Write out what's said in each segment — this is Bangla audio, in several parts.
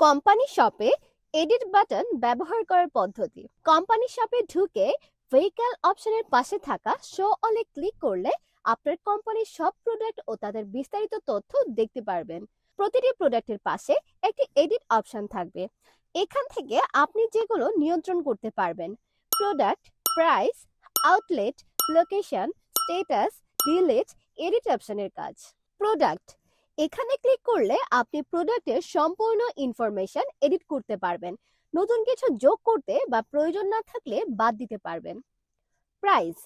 কোম্পানি শপে এডিট বাটন ব্যবহার করার পদ্ধতি। কোম্পানি শপে ঢুকে ভেহিকল অপশনের পাশে থাকা শো অলে ক্লিক করলে আপনার কোম্পানির সব প্রোডাক্ট ও তাদের বিস্তারিত তথ্য দেখতে পারবেন। প্রতিটি প্রোডাক্টের পাশে একটি এডিট অপশন থাকবে। এখান থেকে আপনি যেগুলো নিয়ন্ত্রণ করতে পারবেন product price outlet location status delete edit অপশনের কাজ। প্রোডাক্ট এখানে ক্লিক করলে আপনি প্রোডাক্টের সম্পূর্ণ ইনফরমেশন এডিট করতে পারবেন। নতুন কিছু যোগ করতে বা প্রয়োজন না থাকলে বাদ দিতে পারবেন। প্রাইস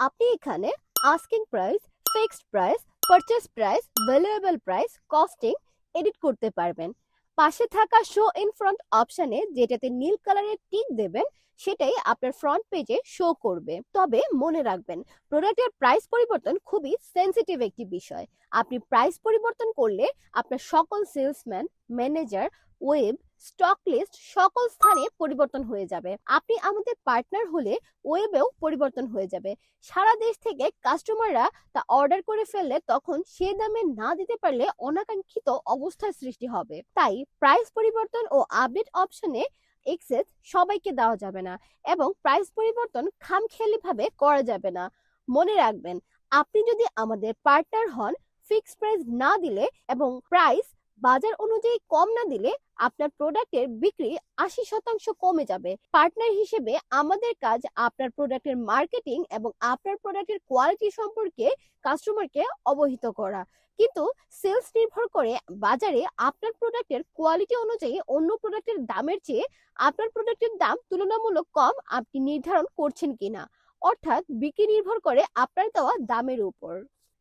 আপনি এখানে asking price fixed price purchase price valuable price costing edit করতে পারবেন। পাশে থাকা শো ইন ফ্রন্ট অপশনে যেটাতে নীল কালারের টিক দেবেন, সেটাই আপনার ফ্রন্ট পেজে শো করবে। তবে মনে রাখবেন প্রোডাক্টের প্রাইস পরিবর্তন খুবই সেন্সিটিভ একটি বিষয়। আপনি প্রাইস পরিবর্তন করলে আপনার সকল salesman manager web stock list সকল স্থানে পরিবর্তন হয়ে যাবে। আপনি আমাদের পার্টনার হলে ওয়েবেও পরিবর্তন হয়ে যাবে। সারা দেশ থেকে কাস্টমাররা তা অর্ডার করে ফেললে তখন সে দামে না দিতে পারলে অনাকাঙ্ক্ষিত অবস্থার সৃষ্টি হবে। তাই প্রাইস পরিবর্তন ও আপডেট অপশনে এক্সেস সবাইকে দেওয়া যাবে না এবং প্রাইস পরিবর্তন খামখেয়ালি ভাবে করা যাবে না। মনে রাখবেন, আপনি যদি আমাদের পার্টনার হন ফিক্সড প্রাইস না দিলে এবং প্রাইস বাজার অনুযায়ী কম না দিলে আপনার প্রোডাক্টের বিক্রি আশি শতাংশ কমে যাবে। পার্টনার হিসেবে আমাদের কাজ আপনার প্রোডাক্টের মার্কেটিং এবং আপনার প্রোডাক্টের কোয়ালিটি সম্পর্কে কাস্টমারকে অবহিত করা। কিন্তু সেলস নির্ভর করে বাজারে আপনার প্রোডাক্টের কোয়ালিটি অনুযায়ী অন্য প্রোডাক্টের দামের চেয়ে আপনার প্রোডাক্টের দাম তুলনামূলক কম আপনি নির্ধারণ করছেন কিনা। অর্থাৎ বিক্রি নির্ভর করে আপনার দেওয়া দামের উপর।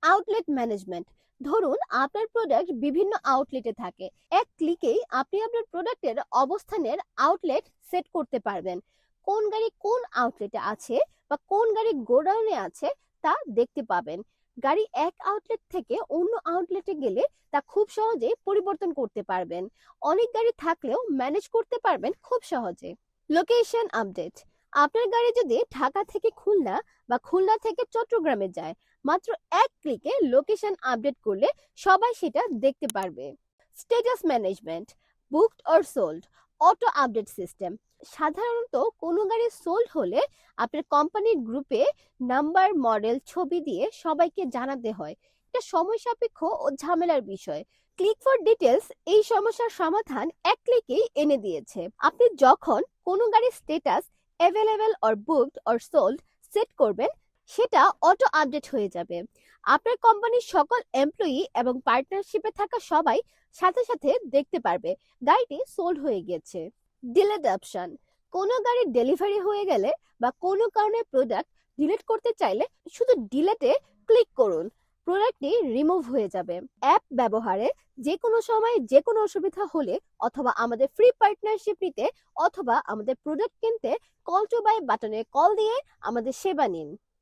আউটলেট ম্যানেজমেন্ট ধরুন, আপনার প্রোডাক্ট বিভিন্ন আউটলেটে থাকে। এক ক্লিকেই আপনি আপনার প্রোডাক্টের অবস্থানের আউটলেট সেট করতে পারবেন। কোন গাড়ি কোন আউটলেটে আছে বা কোন গাড়ি গোডাউনে আছে তা দেখতে পাবেন। গাড়ি এক আউটলেট থেকে অন্য আউটলেটে গেলে তা খুব সহজে পরিবর্তন করতে পারবেন। অনেক গাড়ি থাকলেও ম্যানেজ করতে পারবেন খুব সহজে। লোকেশন আপডেট আপনার গাড়ি যদি ঢাকা থেকে খুলনা বা খুলনা থেকে চট্টগ্রামে যায়, মাত্র এক ক্লিকে লোকেশন আপডেট করলে সবাই সেটা দেখতে পারবে। Status management, booked or sold, auto update system. সাধারণত কোনো গাড়ি সোল্ড হলে আপনার কোম্পানির গ্রুপে নাম্বার, মডেল, ছবি দিয়ে সবাইকে জানাতে হয়। এটা সময় সাপেক্ষ ও ঝামেলার বিষয়। ক্লিক ফর ডিটেলস এই সমস্যার সমাধান এক ক্লিকেই এনে দিয়েছে। আপনি যখন কোনো গাড়ির status available or booked or sold set করবেন, সেটা অটো আপডেট হয়ে যাবে। আপনার কোম্পানির সকল এমপ্লয়ি এবং পার্টনারশিপে থাকা সবাই সাথে সাথে দেখতে পারবে, গাড়িটি সোল্ড হয়ে গিয়েছে ডিলেট অপশন কোনো গাড়ির ডেলিভারি হয়ে গেলে বা কোনো কারণে প্রোডাক্ট ডিলিট করতে চাইলে শুধু ডিলেটে ক্লিক করুন। প্রোডাক্টটি রিমুভ হয়ে যাবে। অ্যাপ ব্যবহারে যে কোনো সময় যে কোনো অসুবিধা হলে অথবা আমাদের ফ্রি পার্টনারশিপ নিতে অথবা আমাদের প্রোডাক্ট কিনতে কল টু বাই বাটনে কল দিয়ে আমাদের সেবা নিন।